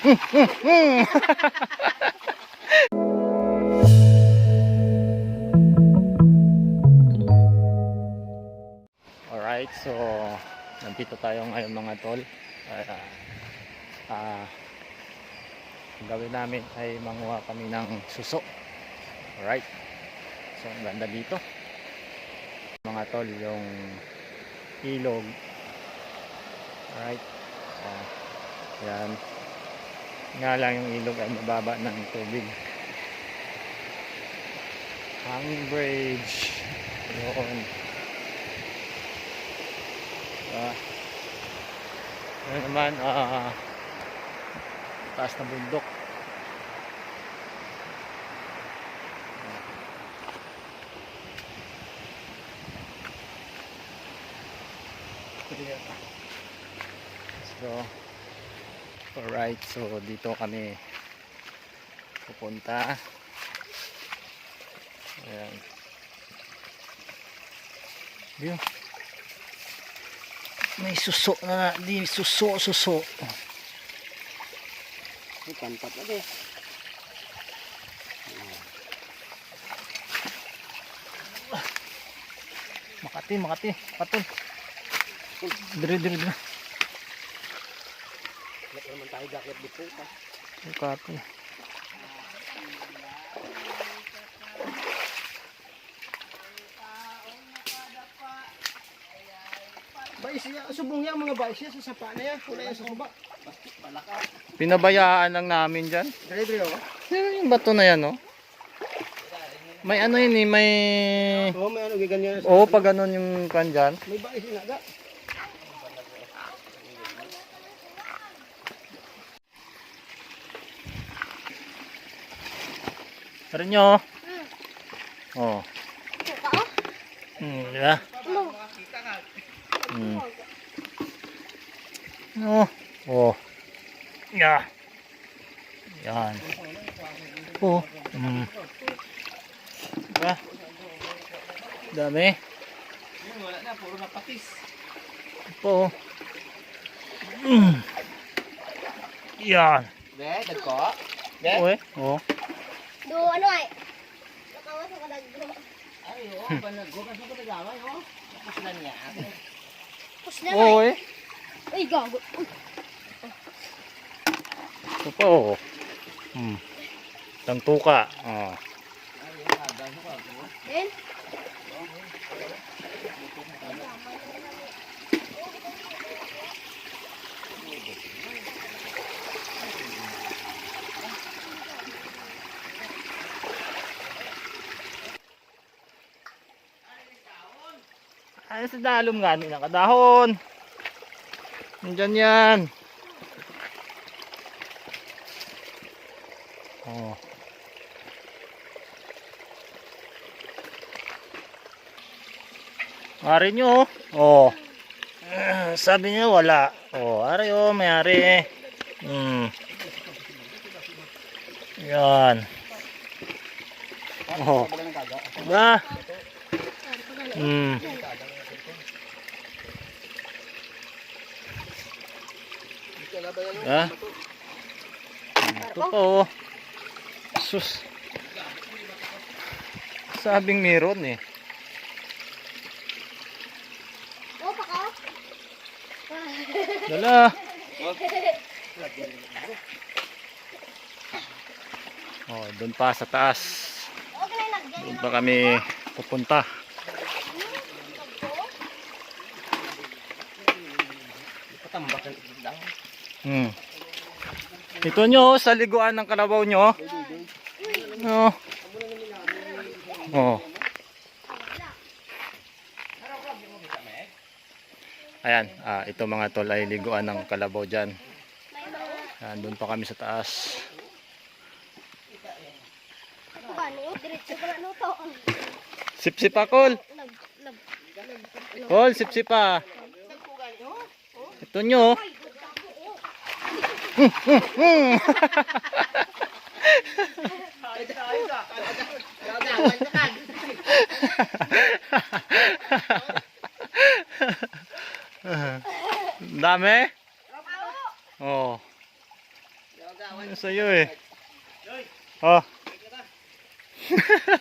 Alright, so nandito tayo ngayon mga tol. Ah ang gawin namin ay manguha kami ng suso. Alright. So ang ganda dito. Mga tol, yung ilog. Alright. Ah, yan. Nga lang yung ilog ay mababa ng tubig. Hanging bridge. Yun. Ah. Ano naman, ah, taas na bundok. So, alright, so dito kami pupunta. Ayan. Diyo. May suso na, di suso, suso. May panpat na eh. Makati, Makati, patol. Dire, dire, dire. Wala naman tayo jacket pa. Makati. Bais siya, subong niya mga bais siya sa sapa na yan. Kulay yan sa suba. Pinabayaan lang namin dyan. Dali dali oh. Sino yung bato na yan, oh? May ano yun eh, may... Oo, may ano giganyan. Oo, pag ganun yung kan dyan. May bais na ga. Tara nyo. Oh. Hmm, di ba? Hmm. Oh. Oh. Yeah. Yan. Oh. Hmm. Diba? Dami. Wala na, puro na patis. Po. Mm. Yan. Be, dagko. Be. Uy. Oh. Do ano ay? Nakawa sa kadagro. Ay, oo, panaggo kasi ko nagaway, oh. Tapos lang niya. Pus na ay. Uy. Uy, gago. Uy, Ito po. oh. Hmm. Tangtuka. Oh. Then, Ay, sa dalom nga ni nakadahon. Nandyan yan. Oh. Ari nyo. Oh. Ah, sabi niya wala. Oh, ari oh, may ari. Hmm. Yan. Oh. Ba? Hmm. Ha? Ito pa oh. Sus. Sabing meron eh. Dala. Oh, doon pa sa taas. Doon pa kami pupunta. Patambak ng lang. Hmm. Ito nyo, sa liguan ng kalabaw nyo. Oh. Oh. Ayan, ah, ito mga tol ay liguan ng kalabaw dyan. Ayan, doon pa kami sa taas. Ano ba no? Diretso ko na no to. Dami? Oh. Ano sa'yo eh? Oh.